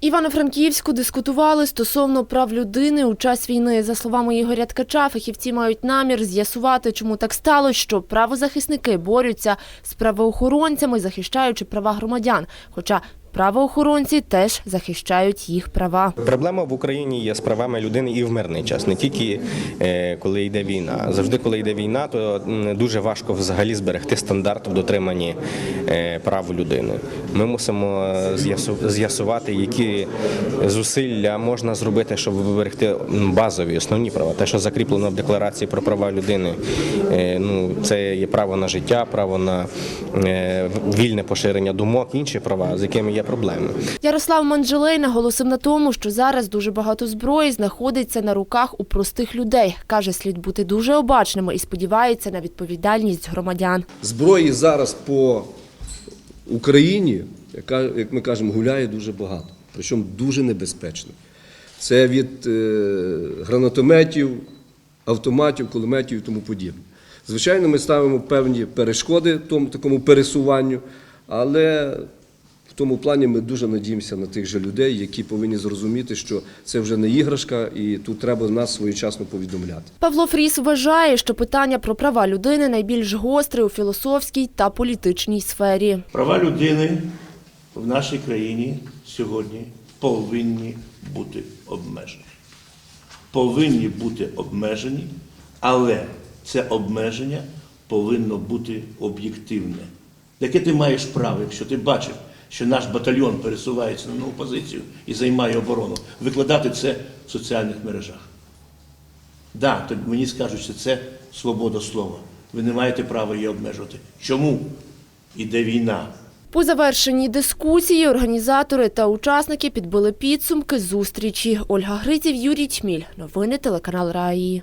Івано-Франківську дискутували стосовно прав людини у час війни. За словами Ігоря Ткача, фахівці мають намір з'ясувати, чому так сталося, що правозахисники борються з правоохоронцями, захищаючи права громадян. Хоча правоохоронці теж захищають їх права. Проблема в Україні є з правами людини і в мирний час, не тільки е, коли йде війна. Завжди, коли йде війна, то дуже важко взагалі зберегти стандарт в дотриманні е, прав людини. Ми мусимо е, з'ясувати, які зусилля можна зробити, щоб виберегти базові основні права. Те, що закріплено в декларації про права людини, ну це є право на життя, право на вільне поширення думок, інші права, з якими є проблеми. Ярослав Манджелей наголосив на тому, що зараз дуже багато зброї знаходиться на руках у простих людей. Каже, слід бути дуже обачними і сподівається на відповідальність громадян. Зброї зараз по Україні, яка, як ми кажемо, гуляє дуже багато, причому дуже небезпечно. Це від е, гранатометів, автоматів, кулеметів і тому подібне. Звичайно, ми ставимо певні перешкоди тому такому пересуванню, але тому плані ми дуже надіємося на тих же людей, які повинні зрозуміти, що це вже не іграшка, і тут треба нас своєчасно повідомляти. Павло Фріс вважає, що питання про права людини найбільш гостре у філософській та політичній сфері. Права людини в нашій країні сьогодні повинні бути обмежені. Повинні бути обмежені, але це обмеження повинно бути об'єктивне. Яке ти маєш право, якщо ти бачив, що наш батальйон пересувається на нову позицію і займає оборону, викладати це в соціальних мережах? Да, то мені скажуть, що це свобода слова. Ви не маєте права її обмежувати. Чому? Іде війна. По завершеній дискусії організатори та учасники підбили підсумки зустрічі. Ольга Гриців, Юрій Тьміль. Новини телеканал Раї.